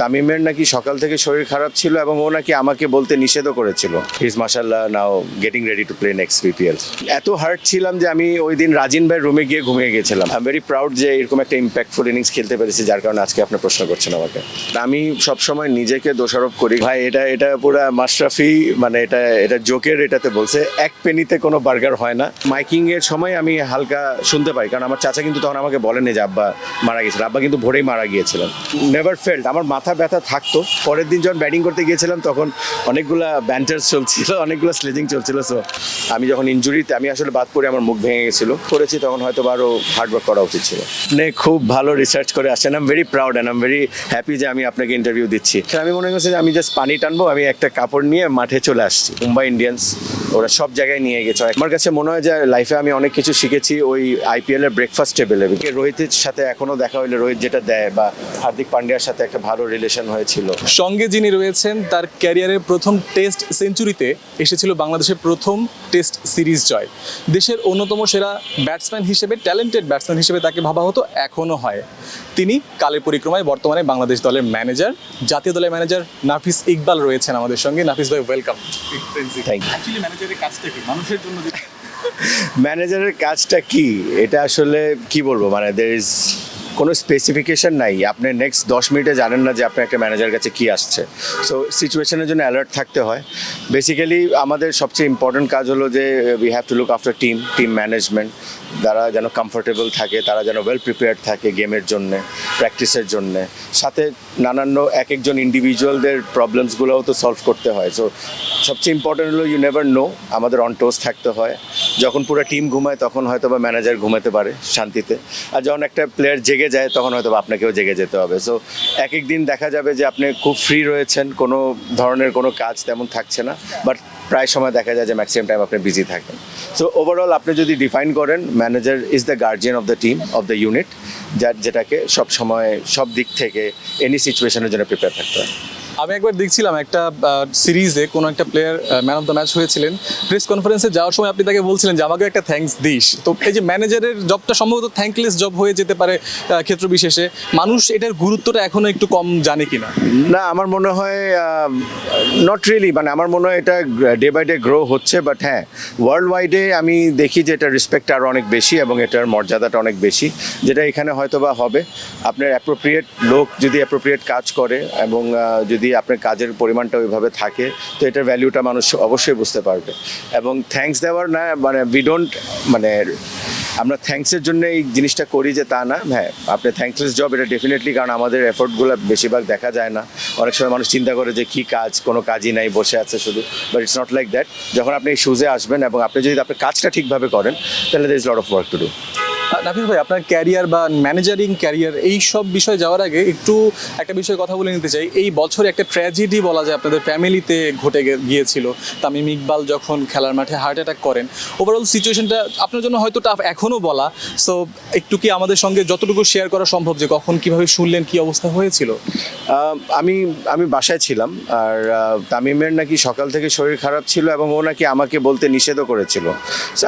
তামিমের নাকি সকাল থেকে শরীর খারাপ ছিল এবং ও নাকি আমাকে বলতে নিষেধও করেছিল। হিজ মাসাল্লাহ now getting ready to play next BPL এত হার্ট ছিলাম যে আমি ওই দিন রাজিন ভাই রুমে গিয়ে ঘুমিয়ে গেছিলাম। আই ভেরি প্রাউড যে এরকম একটা ইম্প্যাক্টফুল ইনিংস খেলতে পেরেছি, যার কারণে আজকে আপনি প্রশ্ন করছেন আমাকে। আমি সবসময় নিজেকে দোষারোপ করি। ভাই, এটা এটা পুরো মাশরাফি মানে এটা এটা জোকের এটাতে বলছে, এক পেনিতে কোনো বার্গার হয় না। মাইকিং এর সময় আমি হালকা শুনতে পাই, কারণ আমার চাচা কিন্তু তখন আমাকে বলেনি যে আব্বা মারা গেছিল আব্বা কিন্তু ভোরেই মারা গিয়েছিলেন। নেভার ফেল্ট আমার ব্যথা থাকতো। পরের দিন যখন ব্যাটিং করতে গিয়েছিলাম তখন অনেকগুলা ব্যান্টার চলছিল অনেকগুলো স্লেজিং চলছিল। সো আমি যখন ইনজুরিতে আমি আসলে বাদ পড়ে আমার মুখ ভেঙে গেছিল। করেছি তখন হয়তো আরও হার্ডওয়ার্ক করা উচিত ছিল। আপনি খুব ভালো রিসার্চ করে আসছেন। I'm very proud and I'm very happy যে আমি আপনাকে ইন্টারভিউ দিচ্ছি। আমি মনে করছি যে আমি জাস্ট পানি টানবো আমি একটা কাপড় নিয়ে মাঠে চলে আসছি। মুম্বাই ইন্ডিয়ান্স ওরা সব জায়গায় নিয়ে গেছে। আমার কাছে মনে হয় যে লাইফে আমি অনেক কিছু শিখেছি ওই আইপিএল এর ব্রেকফাস্ট টেবিলে রোহিতের সাথে এখনও দেখা হইলে রোহিত যেটা দেয় বা হার্দিক পান্ডিয়ার সাথে একটা ভালো রিলেশন হয়েছিল। সঙ্গে যিনি রয়েছেন তার ক্যারিয়ারের প্রথম টেস্ট সেঞ্চুরিতে এসেছিল বাংলাদেশের প্রথম টেস্ট সিরিজ জয়। দেশের অন্যতম সেরা ব্যাটসম্যান হিসেবে ট্যালেন্টেড ব্যাটসম্যান হিসেবে তাকে ভাবা হতো এখনও হয়। তিনি কালের পরিক্রমায় বর্তমানে বাংলাদেশ দলের ম্যানেজার জাতীয় দলের ম্যানেজার নাফিস ইকবাল রয়েছেন আমাদের সঙ্গে। নাফিস ভাই ওয়েলকাম. ম্যানেজারের কাজটা কি? মানুষের জন্য ম্যানেজারের কাজটা কি? এটা আসলে কি বলব? মানে দের ইজ কোনো স্পেসিফিকেশন নাই। আপনি নেক্সট দশ মিনিটে জানেন না যে আপনার একটা ম্যানেজার কাছে কি আসছে। সো সিচুয়েশনের জন্য অ্যালার্ট থাকতে হয়। বেসিক্যালি আমাদের সবচেয়ে ইম্পর্টেন্ট কাজ হলো যে we have to look after team team management তারা যেন কমফোর্টেবল থাকে, তারা যেন ওয়েল প্রিপেয়ার্ড থাকে গেমের জন্যে প্র্যাকটিসের জন্যে। সাথে নানান এক একজন ইন্ডিভিজুয়ালদের প্রবলেমসগুলোও তো সলভ করতে হয়। সো সবচেয়ে ইম্পর্টেন্ট হলো ইউ নেভার নো আমাদের অন টোস থাকতে হয়। যখন পুরো টিম ঘুমায়, তখন হয়তো বা ম্যানেজার ঘুমাতে পারে শান্তিতে। আর যখন একটা প্লেয়ার জেগে যায়, তখন হয়তো আপনাকেও জেগে যেতে হবে। সো এক এক দিন দেখা যাবে যে আপনি খুব ফ্রি রয়েছেন, কোনো ধরনের কোনো কাজ তেমন থাকছে না বাট প্রায় সময় দেখা যায় যে ম্যাক্সিমাম টাইম আপনি বিজি থাকেন। সো ওভারঅল আপনি যদি ডিফাইন করেন manager is the guardian of the team of the unit যার যেটাকে সব সময় সব দিক থেকে এনি সিচুয়েশনের জন্য প্রিপেয়ার থাকতে হয়। আমি একবার দেখছিলাম একটা সিরিজে কোনো একটা player man of the match হয়েছিলেন। প্রেস কনফারেন্সে যাওয়ার সময় আপনি তাকে বলছিলেন যে আমাকে একটা থ্যাঙ্কস দিস। তো এই যে ম্যানেজারের জবটা সম্ভবত থ্যাঙ্কলেস জব হয়ে যেতে পারে ক্ষেত্র বিশেষে মানুষ এটার গুরুত্বটা এখনও একটু কম জানে কিনা? না আমার মনে হয় নট রিয়েলি মানে আমার মনে হয় এটা ডে বাই ডে গ্রো হচ্ছে বাট হ্যাঁ ওয়ার্ল্ড ওয়াইডে আমি দেখি যে এটার রেসপেক্ট আরও অনেক বেশি এবং এটার মর্যাদাটা অনেক বেশি যেটা এখানে হয়তো বা হবে। আপনার অ্যাপ্রোপ্রিয়েট লোক যদি অ্যাপ্রোপ্রিয়েট কাজ করে এবং আহ, যদি আপনার কাজের পরিমাণটা ওইভাবে থাকে, তো এটার ভ্যালুটা মানুষ অবশ্যই বুঝতে পারবে। এবং থ্যাঙ্কস দেওয়ার না মানে উই ডোন্ট মানে আমরা থ্যাঙ্কসের জন্য এই জিনিসটা করি যে তা না। হ্যাঁ আপনি থ্যাঙ্কলেস জব এটা ডেফিনেটলি কারণ আমাদের এফোর্টগুলো বেশিরভাগ দেখা যায় না। অনেক সময় মানুষ চিন্তা করে যে কী কাজ, কোনো কাজই নাই, বসে আছে শুধু। But it's not like that যখন আপনি এই শুজে আসবেন এবং আপনি যদি আপনার কাজটা ঠিকভাবে করেন, তাহলে there is lot of work to do Nafis ভাই, আপনার ক্যারিয়ার বা ম্যানেজারিং ক্যারিয়ার এই সব বিষয়ে যাওয়ার আগে একটু একটা বিষয়ে কথা বলে নিতে চাই। এই বছরে একটা ট্র্যাজেডি বলা যায় আপনাদের ফ্যামিলিতে ঘটে গিয়েছিল। তামিম ইকবাল যখন খেলার মাঠে হার্ট অ্যাটাক করেন ওভারঅল সিচুয়েশনটা আপনার জন্য হয়তো টাফ এখনও বলা। সো একটু কি আমাদের সঙ্গে যতটুকু শেয়ার করা সম্ভব যে কখন কীভাবে শুনলেন, কি অবস্থা হয়েছিল? আমি আমি বাসায় ছিলাম, আর তামিমের নাকি সকাল থেকে শরীর খারাপ ছিল এবং ও নাকি আমাকে বলতে নিষেধও করেছিল।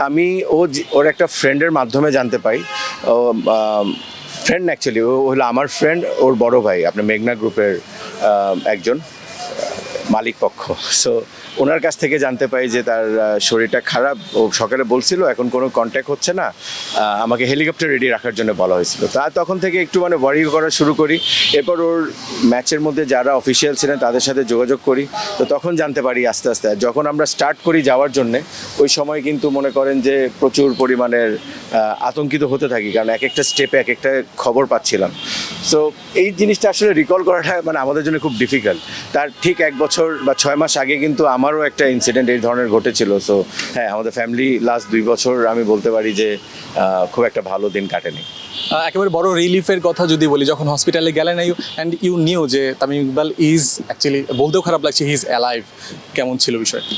আমি ও ওর একটা ফ্রেন্ডের মাধ্যমে জানতে পাই। ফ্রেন্ড অ্যাকচুয়ালি ও হলো আমার ফ্রেন্ড ওর বড় ভাই আপনার মেঘনা গ্রুপের একজন, মালিক পক্ষ। সো ওনার কাছ থেকে জানতে পাই যে তার শরীরটা খারাপ। ও সকালে বলছিল, এখন কোনো কন্ট্যাক্ট হচ্ছে না। আমাকে হেলিকপ্টার রেডি রাখার জন্য বলা হয়েছিল। তা তখন থেকে একটু মানে ওয়ারি করা শুরু করি। এরপর ওর ম্যাচের মধ্যে যারা অফিসিয়াল ছিলেন, তাদের সাথে যোগাযোগ করি। তো তখন জানতে পারি আস্তে আস্তে। যখন আমরা স্টার্ট করি যাওয়ার জন্যে, ওই সময় কিন্তু মনে করেন যে প্রচুর পরিমাণের আতঙ্কিত হতে থাকি। কারণ এক একটা স্টেপে এক একটা খবর পাচ্ছিলাম। সো এই জিনিসটা আসলে রিকল করাটা মানে আমাদের জন্য খুব ডিফিকাল্ট তার ঠিক এক বছর বা ছয় মাস আগে কিন্তু আমারও একটা ইনসিডেন্ট এই ধরনের ঘটেছিল সো হ্যাঁ আমাদের ফ্যামিলি লাস্ট দুই বছর আমি বলতে পারি যে খুব একটা ভালো দিন কাটেনি। একেবারে বড় রিলিফের কথা যদি বলি যখন হসপিটালে গেলেন ইউ অ্যান্ড ইউ নিউ যে তামিম ইকবাল ইজ অ্যাকচুয়ালি বলতেও খারাপ লাগছে হি ইজ অ্যালাইভ কেমন ছিল বিষয়টা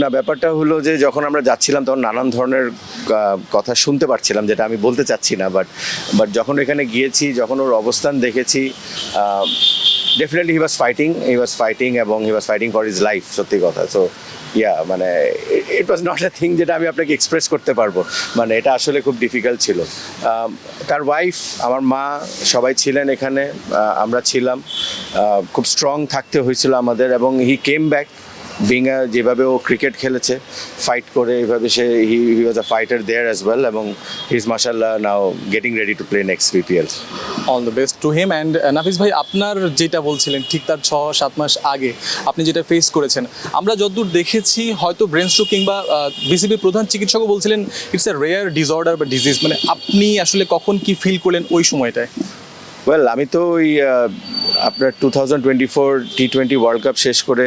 না ব্যাপারটা হলো যে যখন আমরা যাচ্ছিলাম তখন নানান ধরনের কথা শুনতে পারছিলাম যেটা আমি বলতে চাচ্ছি না বাট বাট যখন এখানে গিয়েছি যখন ওর অবস্থান দেখেছি definitely he was fighting he was fighting এবং he was fighting for his life সত্যি কথা। সো ইয়া মানে ইট ওয়াজ নট এ থিং যেটা আমি আপনাকে এক্সপ্রেস করতে পারব। মানে এটা আসলে খুব ডিফিকাল্ট ছিল। তার ওয়াইফ আমার মা, সবাই ছিলেন এখানে আমরা ছিলাম। খুব স্ট্রং থাকতে হয়েছিল আমাদের এবং হি কেম ব্যাক বিং যেভাবে ও ক্রিকেট খেলেছে ফাইট করে এভাবে সে he he was a fighter there as well এবং হি ইজ মাসাল্লাহ now getting ready to play next BPL all the best to him and Nafis ভাই আপনার যেটা বলছিলেন ঠিক তার ছ সাত মাস আগে আপনি যেটা ফেস করেছেন আমরা যতদূর দেখেছি হয়তো ব্রেন স্ট্রোক কিংবা বিসিবির প্রধান চিকিৎসকও বলছিলেন ইটস এ রেয়ার ডিসঅর্ডার বা ডিজিজ মানে আপনি আসলে কখন কি ফিল করলেন ওই সময়টায়? ওয়েল আমি তো ওই আপনার two thousand twenty four T twenty world cup শেষ করে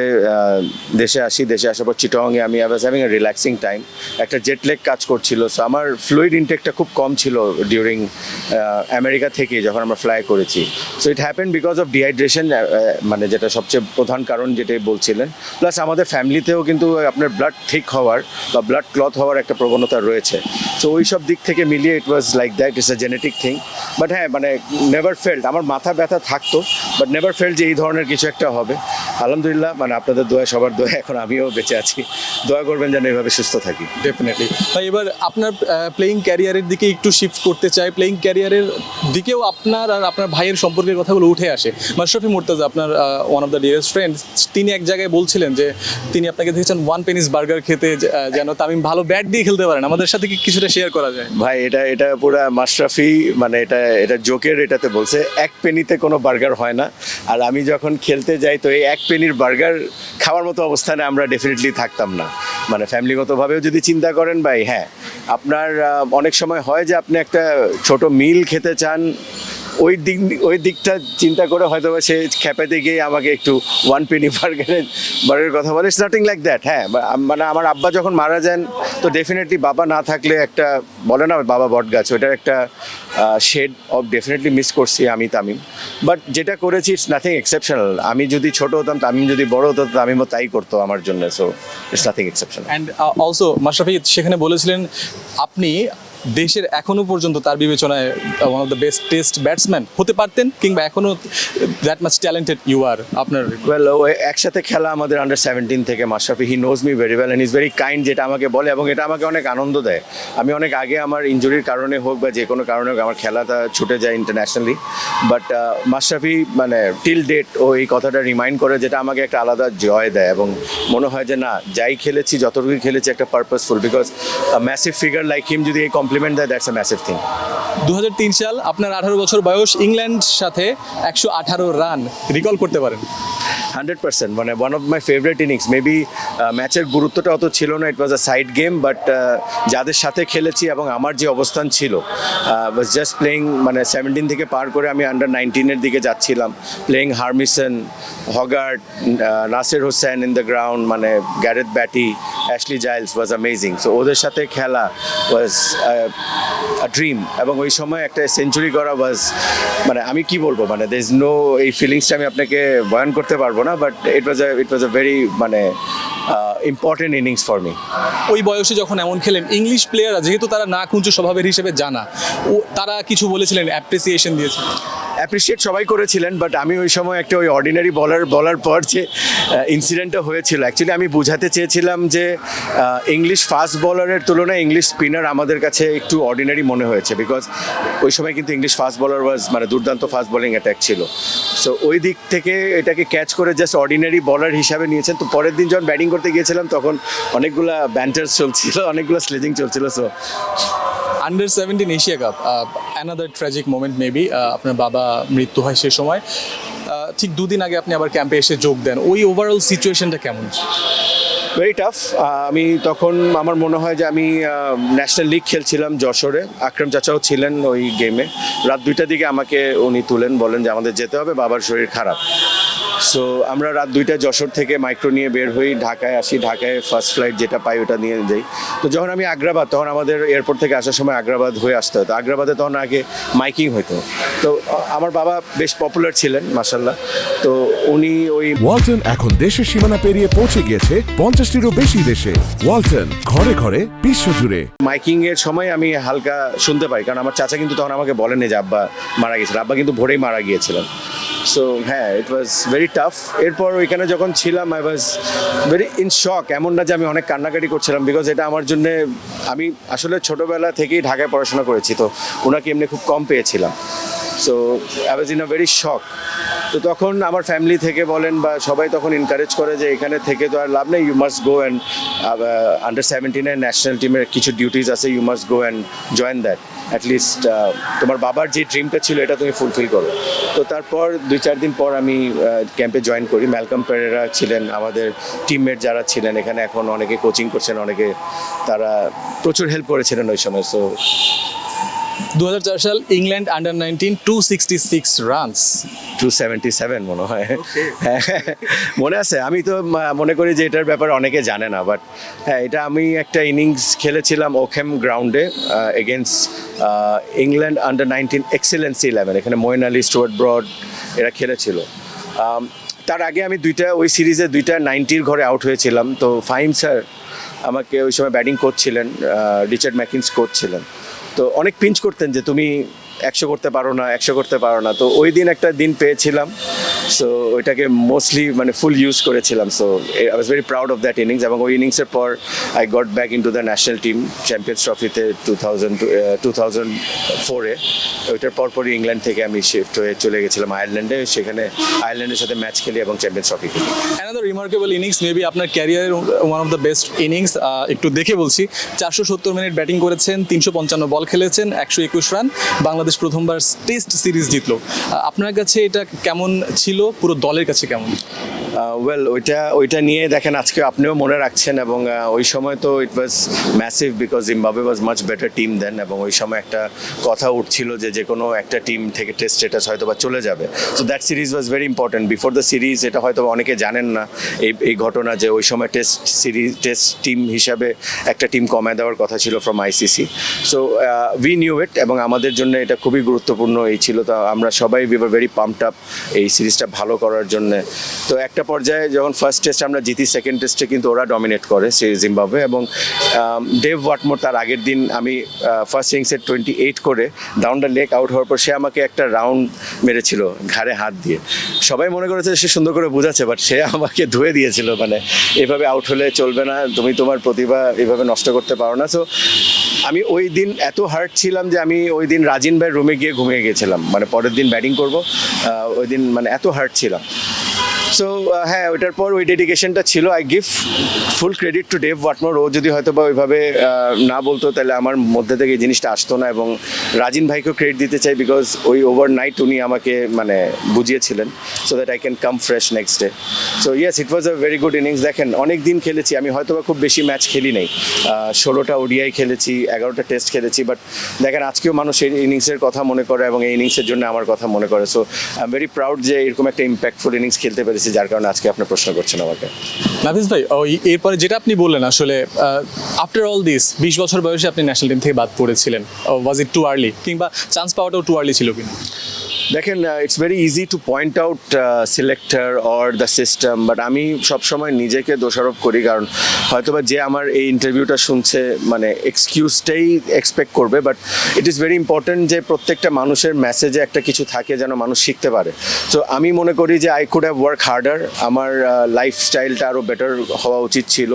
দেশে আসি, দেশে আসার পর চিটংয়ে আমি I was having a relaxing time একটা জেট লেগ কাজ করছিল সো আমার ফ্লুইড ইনটেকটা খুব কম ছিল ডিউরিং আমেরিকা থেকে যখন আমরা ফ্লাই করেছি। So it happen because of dehydration মানে যেটা সবচেয়ে প্রধান কারণ যেটা বলছিলেন। প্লাস আমাদের ফ্যামিলিতেও কিন্তু আপনার ব্লাড থিক হওয়ার বা ব্লাড ক্লথ হওয়ার একটা প্রবণতা রয়েছে। সো ওই সব দিক থেকে মিলিয়ে it was like that it's a genetic thing but হ্যাঁ মানে নেভার ফেল্ড আমার মাথা ব্যথা থাকতো বাট নেভার ফেল্ড যে এই ধরনের কিছু একটা হবে। আলহামদুলিল্লাহ মানে আপনাদের দোয়া সবার দোয়া এখন আমিও বেঁচে আছি। দোয়া করবেন যেন এভাবে সুস্থ থাকি। ডেফিনেটলি ভাই এবার আপনার প্লেয়িং ক্যারিয়ারের দিকে একটু শিফট করতে চাই। প্লেয়িং ক্যারিয়ারের দিকেও আপনার আর আপনার ভাইয়ের সম্পর্কের কথাগুলো উঠে আসে। মাশরাফি মুর্তাজা আপনার one of the dearest friend তিনি এক জায়গায় বলছিলেন যে তিনি আপনাকে দেখেছেন ওয়ান পেনিস বার্গার খেতে যেন তামিম ভালো ব্যাট দিয়ে খেলতে পারেন। আমাদের সাথে কি কিছুটা শেয়ার করা যায়? ভাই এটা এটা পুরো মাশরাফি মানে এটা এটা জোকের এটাতে বলছে এক পেনিতে কোনো বার্গার হয় না। আর আমি যখন খেলতে যাই, তো এই এক পেনির বার্গার খাওয়ার মতো অবস্থানে আমরা ডেফিনেটলি থাকতাম না। মানে ফ্যামিলিগতভাবেও যদি চিন্তা করেন ভাই হ্যাঁ আপনার অনেক সময় হয় যে আপনি একটা ছোট মিল খেতে চান ওই দিক, ওই দিকটা চিন্তা করে হয়তো বা সে খেপাতে গিয়ে আমাকে একটু ওয়ান পেনি বার্গারের বার্গারের কথা বলে। ইটস নাথিং লাইক দ্যাট হ্যাঁ মানে আমার আব্বা যখন মারা যান, তো ডেফিনেটলি বাবা না থাকলে একটা, বলে না বাবা বট গাছ ওটার একটা শেড অফ ডেফিনেটলি মিস করছি আমি তামিম। বাট যেটা করেছি ইটস নাথিং এক্সেপশনাল আমি যদি ছোট হতাম, তামিম যদি বড় হতো, তামিমও তাই করতো আমার জন্য। So it's nothing exceptional and also Mashrafe, সেখানে বলেছিলেন, আপনি দেশের এখনও পর্যন্ত তার বিবেচনায় one of the best test batsman হতে পারতেন, কিংবা এখনও that much talented you are আপনার ওয়েল একসাথে খেলা আমাদের আন্ডার সেভেন্টিন থেকে, Mashrafe he knows me very well and is very kind যেটা আমাকে বলে এবং এটা আমাকে অনেক আনন্দ দেয়। আমি অনেক আগে আমার ইঞ্জুরির কারণে হোক বা যে কোনো কারণে হোক আমার খেলাটা ছুটে যায় ইন্টারন্যাশনালি বাট মাশরাফি মানে টিল ডেট ও এই কথাটা রিমাইন্ড করে যেটা আমাকে একটা আলাদা জয় দেয় এবং মনে হয় যে না, যাই খেলেছি যতটুকু খেলেছি একটা purposeful because massive figure like him যদি এই কমপ্লিমেন্ট দেয় দ্যাটস এ ম্যাসিভ থিং দু সাল আপনার আঠারো বছর বয়স ইংল্যান্ড সাথে একশো আঠারো রান রিকল করতে পারেন। হান্ড্রেড পার্সেন্ট মানে one of my favourite innings maybe ম্যাচের গুরুত্বটা অত ছিল না it was a side game but যাদের সাথে খেলেছি এবং আমার যে অবস্থান ছিল ওয়াজ জাস্ট প্লেইং মানে সেভেন্টিন থেকে পার করে আমি আন্ডার নাইনটিনের দিকে যাচ্ছিলাম playing Harmison Hoggard Nasir Hossain in the ground মানে Gareth Batty Ashley Giles was amazing so ওদের সাথে খেলা ওয়াজ আ ড্রিম এবং ওই সময় একটা সেঞ্চুরি করা ওয়াজ মানে আমি কি বলব মানে দের ইজ নো এই ফিলিংসটা আমি আপনাকে বয়ান করতে পারব না but it was it was a very মানে ইম্পর্টেন্ট ইনিংস ফর মি ওই বয়সে যখন এমন খেলেন ইংলিশ প্লেয়াররা যেহেতু তারা না কুঞ্চ স্বভাবের হিসেবে জানা, ও তারা কিছু বলেছিলেন অ্যাপ্রিসিয়েশন দিয়েছে অ্যাপ্রিসিয়েট সবাই করেছিলেন বাট আমি ওই সময় একটা ওই অর্ডিনারি বলার বলার পর যে ইনসিডেন্টটা হয়েছিল। অ্যাকচুয়ালি আমি বোঝাতে চেয়েছিলাম যে ইংলিশ ফাস্ট বলারের তুলনায় ইংলিশ স্পিনার আমাদের কাছে একটু অর্ডিনারি মনে হয়েছে বিকজ ওই সময় কিন্তু ইংলিশ ফাস্ট বলার ওয়াজ মানে দুর্দান্ত ফাস্ট বোলিং অ্যাটাক ছিল। সো ওই দিক থেকে এটাকে ক্যাচ করে জাস্ট অর্ডিনারি বলার হিসাবে নিয়েছেন। তো পরের দিন যখন ব্যাটিং করতে গিয়েছিলাম, তখন অনেকগুলা ব্যান্টার্স চলছিল, অনেকগুলো স্লেজিং চলছিল so under seventeen Asia cup another tragic moment maybe আপনার বাবা মৃত্যু হয় সে সময়। ঠিক দুদিন আগে আপনি আবার ক্যাম্পে এসে যোগ দেন। ওই ওভারঅল সিচুয়েশনটা কেমন? ভেরি টাফ আমি তখন আমার মনে হয় যে আমি ন্যাশনাল লিগ খেলছিলাম যশোরে। আকরাম চাচাও ছিলেন ওই গেমে রাত দুইটার দিকে আমাকে উনি তুলেন, বলেন যে আমাদের যেতে হবে, বাবার শরীর খারাপ। সো আমরা রাত দুইটায় যশোর থেকে মাইক্রো নিয়ে বের হই ঢাকায় আসি। ঢাকায় ফার্স্ট ফ্লাইট যেটা পাই ওটা নিয়ে যাই। তো যখন আমি আগ্রাবাদ তখন আমাদের এয়ারপোর্ট থেকে আসার সময় আগ্রাবাদ হয়ে আসতে হতো। আগ্রাবাদে তখন আগে মাইকিং হতো তো আমার বাবা বেশ পপুলার ছিলেন মাসাল্লাহ তো উনি ওই ওয়ালটন এখন দেশের সীমানা পেরিয়ে পৌঁছে গিয়েছে পঞ্চাশটিরও বেশি দেশে। ওয়ালটন ঘরে ঘরে বিশ্বজুড়ে মাইকিং এর সময় আমি হালকা শুনতে পাই। কারণ আমার চাচা কিন্তু তখন আমাকে বলেনি যে আব্বা মারা গিয়েছিল আব্বা কিন্তু ভোরেই মারা গিয়েছিলেন। সো হ্যাঁ ইট ওয়াজ ভেরি টাফ এরপর ওইখানে যখন ছিলাম I was very in shock এমন না যে আমি অনেক কান্নাকাটি করছিলাম বিকজ এটা আমার জন্য, আমি আসলে ছোটোবেলা থেকেই ঢাকায় পড়াশোনা করেছি, তো ওনাকে এমনি খুব কম পেয়েছিলাম। So I was in a very shock তো তখন আমার ফ্যামিলি থেকে বলেন বা সবাই তখন এনকারেজ করে যে এখানে থেকে তো আর লাভ নেই you must go and under সেভেন্টিনের national টিমের কিছু ডিউটিস আছে you must go and join that at least তোমার বাবার যে ড্রিমটা ছিল এটা তুমি ফুলফিল করো। তো তারপর দুই চার দিন পর আমি ক্যাম্পে জয়েন করি। ম্যালকাম পেরেরা ছিলেন আমাদের টিমমেট যারা ছিলেন, এখানে এখন অনেকে কোচিং করছেন, অনেকে তারা প্রচুর হেল্প করেছিলেন ওই সময় সো দু হাজার চার সাল England under nineteen two sixty six runs two seventy seven মনে হয়। হ্যাঁ মনে আছে? আমি তো মনে করি যে এটার ব্যাপারে অনেকে জানে না বাট হ্যাঁ এটা আমি একটা ইনিংস খেলেছিলাম ওখেম গ্রাউন্ডে against England under nineteen excellence eleven এখানে মইন আলী স্টুয়ার্ট ব্রড এরা খেলেছিল। তার আগে আমি দুইটা ওই সিরিজে দুইটা নাইনটির ঘরে আউট হয়েছিলাম। তো ফাইম স্যার আমাকে ওই সময় ব্যাটিং করছিলেন ছিলেন রিচার্ড ম্যাকিন্স কোচ ছিলেন। তো অনেক পিঞ্চ করতেন যে তুমি একশো করতে পারো না, একশো করতে পারো না। তো ওই দিন একটা দিন পেয়েছিলাম। সো ওইটাকে মোস্টলি মানে ফুল ইউজ করেছিলাম। So I was very proud of that innings এবং ওই ইনিংসের পর I got back in to the national team champions ট্রফিতে টু থাউজেন্ড টু থাউজেন্ড ফোরে ওইটার পরপরই ইংল্যান্ড থেকে আমি শিফট হয়ে চলে গেছিলাম আয়ারল্যান্ডে সেখানে আয়ারল্যান্ডের সাথে ম্যাচ খেলি এবং চ্যাম্পিয়ন্স ট্রফি খেলি। অ্যানাদার রিমার্কেবল ইনিংস মেবি আপনার ক্যারিয়ারের one of the best innings একটু দেখে বলছি। চারশো সত্তর মিনিট ব্যাটিং করেছেন, তিনশো পঞ্চান্ন বল খেলেছেন, একশো একুশ রান বাংলাদেশ প্রথমবার টেস্ট সিরিজ জিতলো। আপনার কাছে এটা কেমন ছিল? পুরো দলের কাছে কেমন? ওয়েল ওইটা ওইটা নিয়ে দেখেন, আজকে আপনিও মনে রাখছেন এবং ওই সময় তো it was massive because Zimbabwe was much better team than এবং ওই সময় একটা কথা উঠছিল যে যে কোনো একটা টিম থেকে টেস্ট স্টেটাস হয়তো বা চলে যাবে। So that series was very important before the series এটা হয়তো অনেকে জানেন না, এই এই ঘটনা যে ওই সময় টেস্ট সিরিজ টেস্ট টিম হিসাবে একটা টিম কমায় দেওয়ার কথা ছিল from ICC so we knew it এবং আমাদের জন্য এটা খুবই গুরুত্বপূর্ণ এই ছিল। তো আমরা সবাই উই ভেরি পাম্পড আপ এই সিরিজটা ভালো করার জন্য। তো একটা পর্যায়ে যখন ফার্স্ট টেস্ট আমরা জিতি সেকেন্ড টেস্টে কিন্তু ওরা ডমিনেট করে সেই জিম্বাবুয়ে এবং ডেভ ওয়াটমোর তার আগের দিন আমি ফার্স্ট ইনিংসে টোয়েন্টি এইট করে ডাউন দ্য লেক আউট হওয়ার পর সে আমাকে একটা রাউন্ড মেরেছিল ঘাড়ে হাত দিয়ে। সবাই মনে করেছে সে সুন্দর করে বোঝাচ্ছে বাট সে আমাকে ধুয়ে দিয়েছিল মানে এভাবে আউট হলে চলবে না, তুমি তোমার প্রতিভা এভাবে নষ্ট করতে পারো না। সো আমি ওই দিন এত হার্ট ছিলাম যে আমি ওই দিন রাজিন ভাইয়ের রুমে গিয়ে ঘুমিয়ে গেছিলাম মানে পরের দিন ব্যাটিং করব ওই দিন মানে এত হার্ট ছিলাম। সো হ্যাঁ ওইটার পর ওই ডেডিকেশনটা ছিল I give full credit to Dav Whatmore ও যদি হয়তো বা ওইভাবে না বলতো, তাহলে আমার মধ্যে থেকে এই জিনিসটা আসতো না এবং রাজিন ভাইকেও ক্রেডিট দিতে চাই বিকজ ওই ওভার নাইট উনি আমাকে মানে বুঝিয়েছিলেন so that I can come fresh next day so yes it was a very good innings দেখেন, অনেক দিন খেলেছি, আমি হয়তো বা খুব বেশি ম্যাচ খেলি নাই। ষোলোটা ওডিআই খেলেছি, এগারোটা টেস্ট খেলেছি বাট দেখেন, আজকেও মানুষ এই ইনিংসের কথা মনে করে এবং এই ইনিংসের জন্য আমার কথা মনে করে। So I am very proud যে এরকম একটা ইম্প্যাক্টফুল ইনিংস খেলতে পেরেছি। যার কারণে আজকে আপনি প্রশ্ন করছেন আমাকে। নাফিস ভাই, ওই এরপরে যেটা আপনি বললেন আসলে আফটার অল দিস বিশ বছর বয়সে আপনি ন্যাশনাল টিম থেকে বাদ পড়েছিলেন। ওয়াজ ইট টু আর্লি কিংবা চান্স পাওয়াটাও টু আর্লি ছিল কিনা? দেখেন it's very easy to point out selector or the system but আমি সবসময় নিজেকে দোষারোপ করি, কারণ হয়তোবা যে আমার এই ইন্টারভিউটা শুনছে মানে এক্সকিউজটাই এক্সপেক্ট করবে but it is very important যে প্রত্যেকটা মানুষের মেসেজে একটা কিছু থাকে যেন মানুষ শিখতে পারে। তো আমি মনে করি যে I could have work harder আমার লাইফস্টাইলটা আরও বেটার হওয়া উচিত ছিল।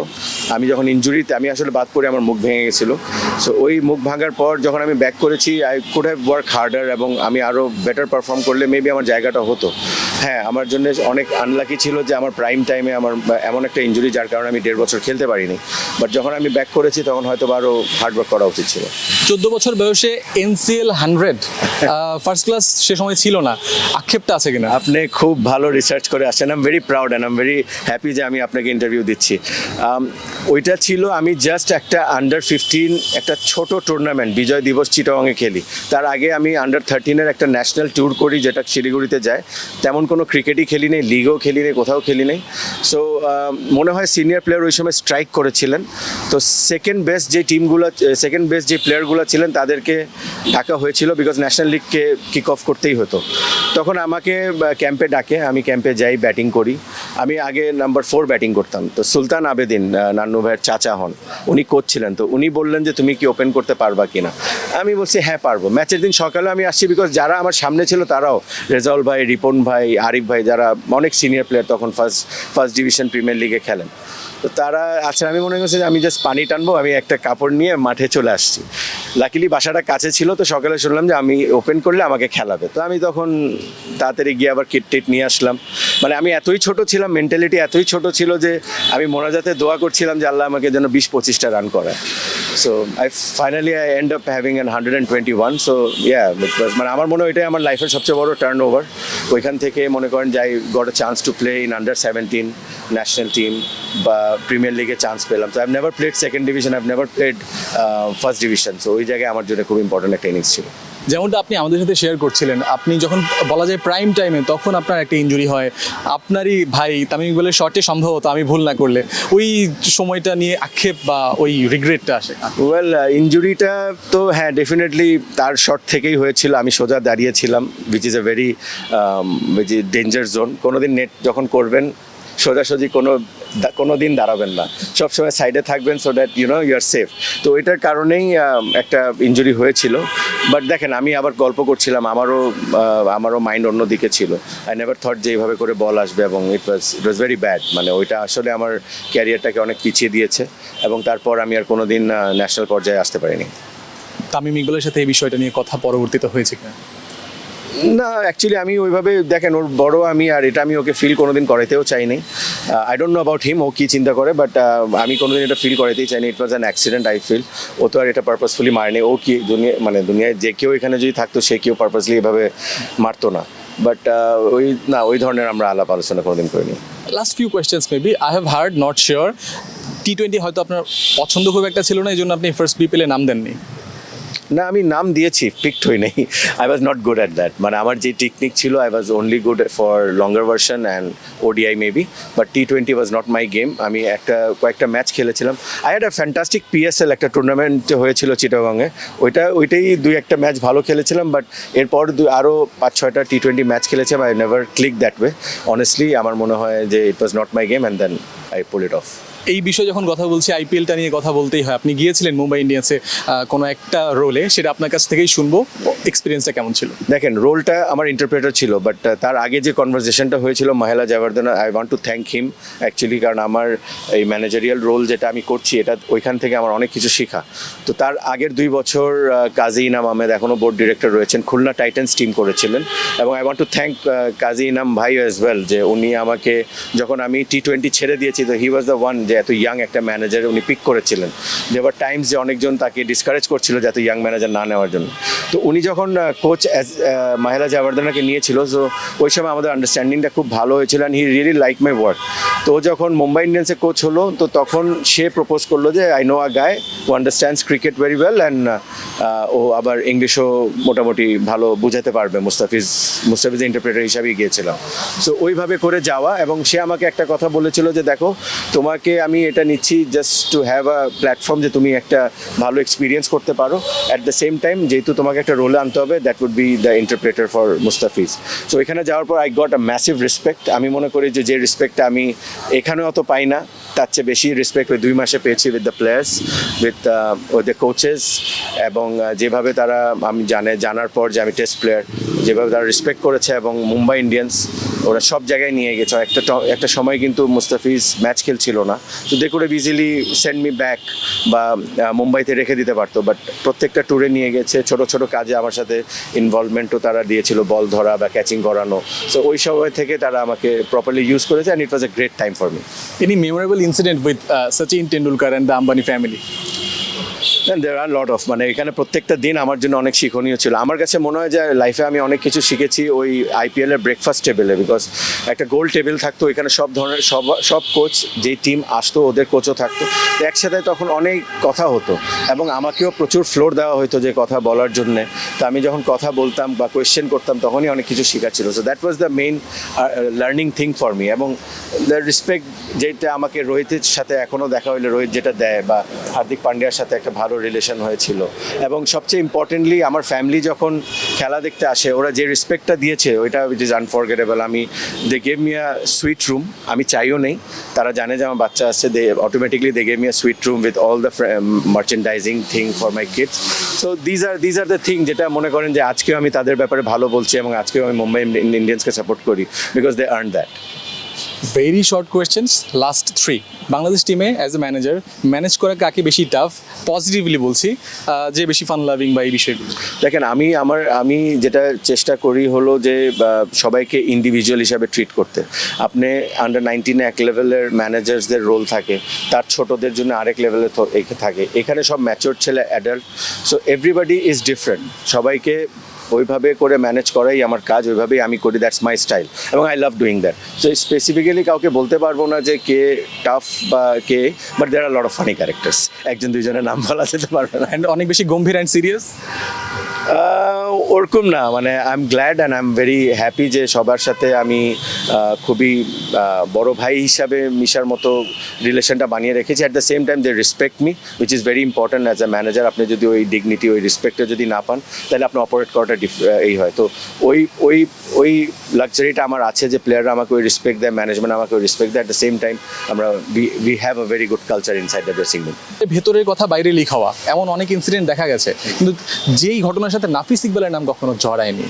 আমি যখন ইঞ্জুরিতে আমি আসলে বাদ পড়ে আমার মুখ ভেঙে গেছিল। সো ওই মুখ ভাঙার পর যখন আমি ব্যাক করেছি I could have work harder এবং আমি আরও বেটার পারফর্ম করলে মেবি আমার জায়গাটা হতো। হ্যাঁ আমার জন্য অনেক আনলাকি ছিল যে আমার প্রাইম টাইমে আমার এমন একটা ইঞ্জুরি যার কারণে আমি দেড় বছর খেলতে পারিনি। বাট যখন আমি ব্যাক করেছি তখন হয়তো আরও হার্ডওয়ার্ক করা উচিত ছিল। চোদ্দ বছর বয়সে এনসিএল হান্ড্রেড ফার্স্ট ক্লাস সে সময় ছিল না। আক্ষেপটা আছে কিনা? আপনি খুব ভালো রিসার্চ করে আসছেন। I'm very proud and I'm very happy যে আমি আপনাকে ইন্টারভিউ দিচ্ছি। Um, ওইটা ছিল আমি জাস্ট একটা আন্ডার ফিফটিন একটা ছোট টুর্নামেন্ট বিজয় দিবস চিটাগাংয়ে খেলি। তার আগে আমি আন্ডার থার্টিনের একটা ন্যাশনাল ট্যুর করি যেটা শিলিগুড়িতে যায়। তেমন কোনো ক্রিকেটই খেলি নেই লিগও খেলি নেই, কোথাও খেলি নেই। সো মনে হয় সিনিয়র প্লেয়ার ওই সময় স্ট্রাইক করেছিলেন। তো সেকেন্ড বেস্ট যে টিমগুলো সেকেন্ড বেস্ট যে প্লেয়ারগুলো ছিলেন, তাদেরকে ডাকা হয়েছিল বিকজ ন্যাশনাল লিগকে কিক অফ করতেই হতো। তখন আমাকে ক্যাম্পে ডাকে, আমি ক্যাম্পে যাই ব্যাটিং করি। আমি আগে নাম্বার ফোর ব্যাটিং করতাম। তো সুলতান আবেদিন নান্নু ভাইয়ের চাচা হন, উনি কোচ ছিলেন। তো উনি বললেন যে, তুমি কি ওপেন করতে পারবা কিনা? আমি বলছি হ্যাঁ পারব। ম্যাচের দিন সকালে আমি আসছি বিকজ যারা আমার সামনে ছিল, তারাও। রেজাউল ভাই, রিপন ভাই আরিফ ভাই যারা অনেক সিনিয়র প্লেয়ার তখন ফার্স্ট ফার্স্ট ডিভিশন প্রিমিয়ার লিগে খেলেন। তো তারা আচ্ছা আমি মনে করছি যে আমি জাস্ট পানি টানবো, আমি একটা কাপড় নিয়ে মাঠে চলে আসছি। লাকিলি বাসাটা কাছে ছিল, তো সকালে শুনলাম যে আমি ওপেন করলে আমাকে খেলাবে। তো আমি তখন তাড়াতাড়ি গিয়ে আবার কিট টিট নিয়ে আসলাম। মানে আমি এতই ছোট ছিলাম মেন্টালিটি এতই ছোট ছিল যে আমি মোনাজাতে দোয়া করছিলাম যে আল্লাহ আমাকে যেন বিশ পঁচিশটা রান করায়। So I finally I end up having an hundred and twenty one so yeah মানে আমার মনে হয় এটাই আমার লাইফের সবচেয়ে বড় টার্ন ওভার ওইখান থেকে মনে করেন যে I got a chance to play in under seventeen national team বা প্রিমিয়ার লিগে চান্স পেলাম। তো I never played second division I never played first division so ওই জায়গায় আমার জন্য খুব ইম্পর্টেন্ট একটা ইনিংস ছিল। যেমনটা আপনি আমাদের সাথে শেয়ার করছিলেন আপনি যখন বলা যায় প্রাইম টাইমে তখন আপনার একটা ইনজুরি হয় আপনারই ভাই তামিম ইকবালের শর্টে সম্ভবত আমি ভুল না করলে ওই সময়টা নিয়ে আক্ষেপ বা ওই রিগ্রেটটা আসে। ওয়েল ইঞ্জুরিটা তো হ্যাঁ ডেফিনেটলি তার শট থেকেই হয়েছিল আমি সোজা দাঁড়িয়েছিলাম which is a very which is danger zone কোনোদিন নেট যখন করবেন সোজাসুজি কোনো কোনো দিন দাঁড়াবেন না। সবসময় সাইডে থাকবেন so that you know you are safe তো ওইটার কারণেই একটা ইঞ্জুরি হয়েছিল। বাট দেখেন, আমি আবার গল্প করছিলাম, আমারও আমারও মাইন্ড অন্যদিকে ছিল। আই নেভার থট যে এইভাবে করে বল আসবে এবং ইট was it was very bad মানে ওইটা আসলে আমার ক্যারিয়ারটাকে অনেক পিছিয়ে দিয়েছে এবং তারপর আমি আর কোনো দিন ন্যাশনাল পর্যায়ে আসতে পারিনি। তামিম ইকবালের সাথে এই বিষয়টা নিয়ে কথা পরবর্তীতে হয়েছে কিনা? না অ্যাকচুয়ালি আমি ওইভাবে, দেখেন, ওর বড় আমি আর এটা আমি ওকে ফিল কোনোদিন করাইতেও চাইনি। I don't know about him ও কী চিন্তা করে বাট আমি কোনোদিন এটা ফিল করাইতেই চাইনি। It was an accident I feel ও তো আর এটা পারপাসফুলি মারেনি। ও কি দুনিয়া মানে দুনিয়ায় যে কেউ এখানে যদি থাকতো, সে কেউ পারপাসলি এভাবে মারতো না। বাট ওই, না, ওই ধরনের আমরা আলাপ আলোচনা কোনোদিন করিনি। Last few questions maybe I have heard not sure T twenty হয়তো আপনার পছন্দ খুব একটা ছিল না এই জন্য আপনি ফার্স্ট বিপিএলে নাম দেননি। না, আমি নাম দিয়েছি পিকড হই নাই। I was not good at that মানে আমার যে টেকনিক ছিল I was only good for longer version and ODI maybe but T twenty was not my game আমি একটা, কয়েকটা ম্যাচ খেলেছিলাম। I had a fantastic PSL একটা টুর্নামেন্ট হয়েছিল চিটাগংয়ে। ওইটা, ওইটাই দুই একটা ম্যাচ ভালো খেলেছিলাম বাট এরপর দু আরও পাঁচ ছয়টা টি টোয়েন্টি ম্যাচ খেলেছিলাম। I never click that way honestly আমার মনে হয় যে it was not my game and then I pull it off এই বিষয়ে যখন কথা বলছি, আইপিএলটা নিয়ে কথা বলতেই হয়। আপনি গিয়েছিলেন মুম্বাই ইন্ডিয়ান্সে কোনো একটা রোলে সেটা আপনার কাছ থেকেই শুনব। এক্সপিরিয়েন্সটা কেমন ছিল? দেখেন রোলটা আমার ইন্টারপ্রেটার ছিল বাট তার আগে যে কনভারসেশনটা হয়েছিল Mahela Jayawardene I want to thank him actually কারণ আমার এই ম্যানেজারিয়াল রোল যেটা আমি করছি, এটা ওইখান থেকে আমার অনেক কিছু শেখা। তো তার আগের দুই বছর কাজী ইনাম আহমেদ এখনও বোর্ড ডিরেক্টর রয়েছেন, খুলনা টাইটান্স টিম করেছিলেন, এবং I want to thank Kazi Inam ভাই অ্যাজ ওয়েল যে উনি আমাকে, যখন আমি টি টোয়েন্টি ছেড়ে দিয়েছি, তো হি ওয়াজ দ্য ওয়ান যে এত ইয়াং একটা ম্যানেজার উনি পিক করেছিলেন। যে এবার টাইমস যে অনেকজন তাকে ডিসকারেজ করছিল যে এত ইয়াং ম্যানেজার না নেওয়ার জন্য। তো উনি যখন কোচ অ্যাজ মাহেলা জাভার্দানাকে নিয়েছিল সো ওই সময় আমাদের আন্ডারস্ট্যান্ডিংটা খুব ভালো হয়েছিল and he really like my work তো যখন মুম্বাই ইন্ডিয়ান্সে কোচ হলো, তো তখন সে প্রপোজ করল যে I know a guy O understands cricket very well and ও আবার ইংলিশও মোটামুটি ভালো বুঝাতে পারবে, মুস্তাফিজ মুস্তাফিজ ইন্টারপ্রেটার হিসাবেই গিয়েছিলাম। সো ওইভাবে করে যাওয়া এবং সে আমাকে একটা কথা বলেছিল যে, দেখো, তোমাকে আমি এটা নিচ্ছি just to have a platform যে তুমি একটা ভালো এক্সপিরিয়েন্স করতে পারো। অ্যাট দ্য সেম টাইম যেহেতু তোমাকে একটা রোলে আনতে হবে that would be the interpreter for Mustafiz so এখানে যাওয়ার পর I got a massive respect আমি মনে করি যে যে রেসপেক্টটা আমি এখানে অত পাই না, তার চেয়ে বেশি রেসপেক্ট ওই দুই মাসে পেয়েছি with the players with the coaches এবং যেভাবে তারা আমি জানে, জানার পর যে আমি টেস্ট প্লেয়ার যেভাবে তারা রেসপেক্ট করেছে এবং মুম্বাই ইন্ডিয়ান্স ওরা সব জায়গায় নিয়ে গেছে। একটা একটা সময় কিন্তু মুস্তাফিজ ম্যাচ খেলছিল না। তো দে করে ইজিলি সেন্ড মি ব্যাক বা মুম্বাইতে রেখে দিতে পারতো। বাট প্রত্যেকটা ট্যুরে নিয়ে গেছে। ছোট ছোট কাজে আমার সাথে ইনভলভমেন্টও তারা দিয়েছিল বল ধরা বা ক্যাচিং করানো। সো ওই সময় থেকে তারা আমাকে প্রপারলি ইউজ করেছে and it was a great time for me any memorable incident with Sachin Tendulkar and the Ambani family there are lot of মানে এখানে প্রত্যেকটা দিন আমার জন্য অনেক শিক্ষণীয় ছিল। আমার কাছে মনে হয় যে লাইফে আমি অনেক কিছু শিখেছি ওই আইপিএল এর ব্রেকফাস্ট টেবিলে বিকজ একটা গোল টেবিল থাকতো, এখানে সব ধরনের, সব সব কোচ যেই টিম আসতো, ওদের কোচও থাকতো। একসাথে তখন অনেক কথা হতো এবং আমাকেও প্রচুর ফ্লোর দেওয়া হতো যে কথা বলার জন্যে। তো আমি যখন কথা বলতাম বা কোয়েশ্চেন করতাম, তখনই অনেক কিছু শেখার ছিল। So that was the main learning thing for me এবং রেসপেক্ট যেটা আমাকে রোহিতের সাথে এখনও দেখা হইলে, রোহিত যেটা দেয় বা হার্দিক পান্ডিয়ার সাথে একটা ভালো রিলেশন হয়েছিল। এবং সবচেয়ে ইম্পর্টেন্টলি আমার ফ্যামিলি যখন খেলা দেখতে আসে, ওরা যে রেসপেক্টটা দিয়েছে, ওইটা ইট ইজ আনফরগেটেবল আমি they gave me a suite room আমি চাইও নেই, তারা জানে যে আমার বাচ্চা আসছে they automatically they gave me suite room with all the merchandising thing for my kids so these are these are the thing যেটা মনে করেন যে আজকেও আমি তাদের ব্যাপারে ভালো বলছি এবং আজকেও আমি মুম্বাই ইন্ডিয়ান্সকে সাপোর্ট করি because they earn that very short questions last three Bangladesh টিমে অ্যাজ এ ম্যানেজার ম্যানেজ করা কাকে বেশি টাফ পজিটিভলি বলছি যে বেশি ফান লাভিং বা এই বিষয়গুলো। দেখেন, আমি আমার, আমি যেটা চেষ্টা করি হলো যে সবাইকে ইন্ডিভিজুয়াল হিসাবে ট্রিট করতে। আপনি আন্ডার নাইনটিনে এক লেভেলের ম্যানেজার্সদের রোল থাকে, তার ছোটদের জন্য আরেক লেভেলে থাকে। এখানে সব ম্যাচিওর ছেলে adult so everybody is different সবাইকে ওইভাবে করে ম্যানেজ করাই আমার কাজ ওইভাবেই আমি করি দ্যাটস মাই স্টাইল এবং I love doing that so specifically কাউকে বলতে পারব না যে কে টাফ বা কে but there are lot of funny characters একজন দুইজনের নাম বলা যেতে পারবে না। অ্যান্ড অনেক বেশি গম্ভীর অ্যান্ড সিরিয়াস ওরকম না মানে I am glad and I am very happy যে সবার সাথে আমি খুবই বড় ভাই হিসাবে মিশার মতো রিলেশনটা বানিয়ে রেখেছি। At the same time they respect me which is very important as a manager আপনি যদি ওই ডিগনিটি ওই রেসপেক্টটা যদি না পান, তাহলে আপনি অপারেট করাটা এই হয়। তো ওই ওই ওই লাক্সারিটা আমার আছে যে প্লেয়াররা আমাকে ওই রেসপেক্ট দেয় ম্যানেজমেন্ট আমাকে ওই রেসপেক্ট দেয়। অ্যাট দ্য সেম টাইম আমরা we have a very good culture inside the dressing room ভেতরের কথা বাইরে লিখাওয়া এমন অনেক ইনসিডেন্ট দেখা গেছে। কিন্তু যেই ঘটনার সাথে নাফিস ইকবালের নাম কখনো জড়ায়নি।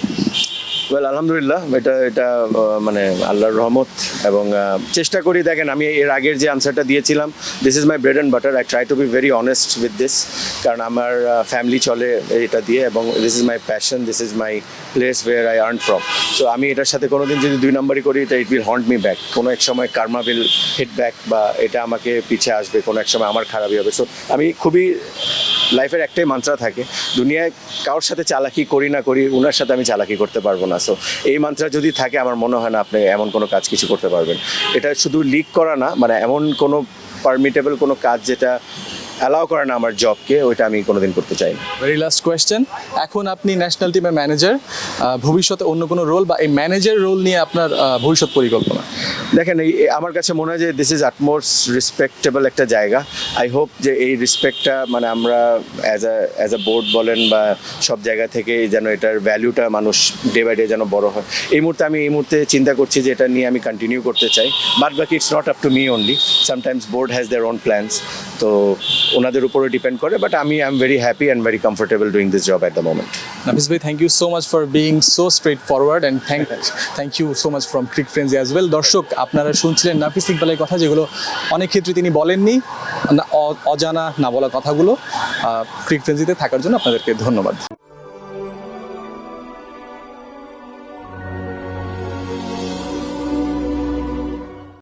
ওয়েল আলহামদুলিল্লাহ এটা এটা মানে আল্লাহর রহমত এবং চেষ্টা করি, দেখেন, আমি এর আগের যে আনসারটা দিয়েছিলাম this is my bread and butter I try to be very honest with this কারণ আমার ফ্যামিলি চলে এটা দিয়ে এবং this is my passion this is my place where I earn from so আমি এটার সাথে কোনোদিন যদি দুই নম্বরই করি, এটা it will haunt me back কোনো এক সময় কার্মা উইল হিট ব্যাক বা এটা আমাকে পিছিয়ে আসবে, কোনো এক সময় আমার খারাপই হবে। সো আমি খুবই লাইফের একটাই মান্ত্রা থাকে, দুনিয়ায় কারোর সাথে চালাকি করি না করি ওনার সাথে আমি চালাকি করতে পারব না। সো এই মান্ত্রা যদি থাকে, আমার মনে হয় না আপনি এমন কোনো কাজ কিছু করতে পারবেন। এটা শুধু লিক করা না মানে এমন কোনো পারমিটেবল কোনো কাজ যেটা অ্যালাউ করে না আমার জবকে ওইটা আমি কোনোদিন করতে চাই না। ভেরি লাস্ট কোয়েশ্চেন এখন আপনি ন্যাশনাল টিমের ম্যানেজার ভবিষ্যতে অন্য কোনো রোল বা এই ম্যানেজার রোল নিয়ে আপনার ভবিষ্যৎ পরিকল্পনা? দেখেন এই আমার কাছে মনে হয় যে দিস ইজ আটমোস্ট রেসপেক্টেবল একটা জায়গা। আই হোপ যে এই রেসপেক্টটা মানে আমরা as a as a board বলেন বা সব জায়গা থেকে যেন এটার ভ্যালুটা মানুষ ডে বাই ডে যেন বড় হয়। এই মুহূর্তে আমি এই মুহূর্তে চিন্তা করছি যে এটা নিয়ে আমি কন্টিনিউ করতে চাই। বাট বাকি it's not up to me only sometimes board has their own plans তো ওনাদের উপরে ডিপেন্ড করে বাট আমি I am very happy and very comfortable doing this job at the moment Nafis ভাই thank you so much for being so straight forward and thank thank you so much from Crick Friends as well দর্শক, আপনারা শুনছিলেন নাফিস ইকবালের কথা, যেগুলো অনেক ক্ষেত্রে তিনি বলেননি অজানা না বলা কথাগুলো ক্রিক ফ্রেন্সিতে থাকার জন্য আপনাদেরকে ধন্যবাদ।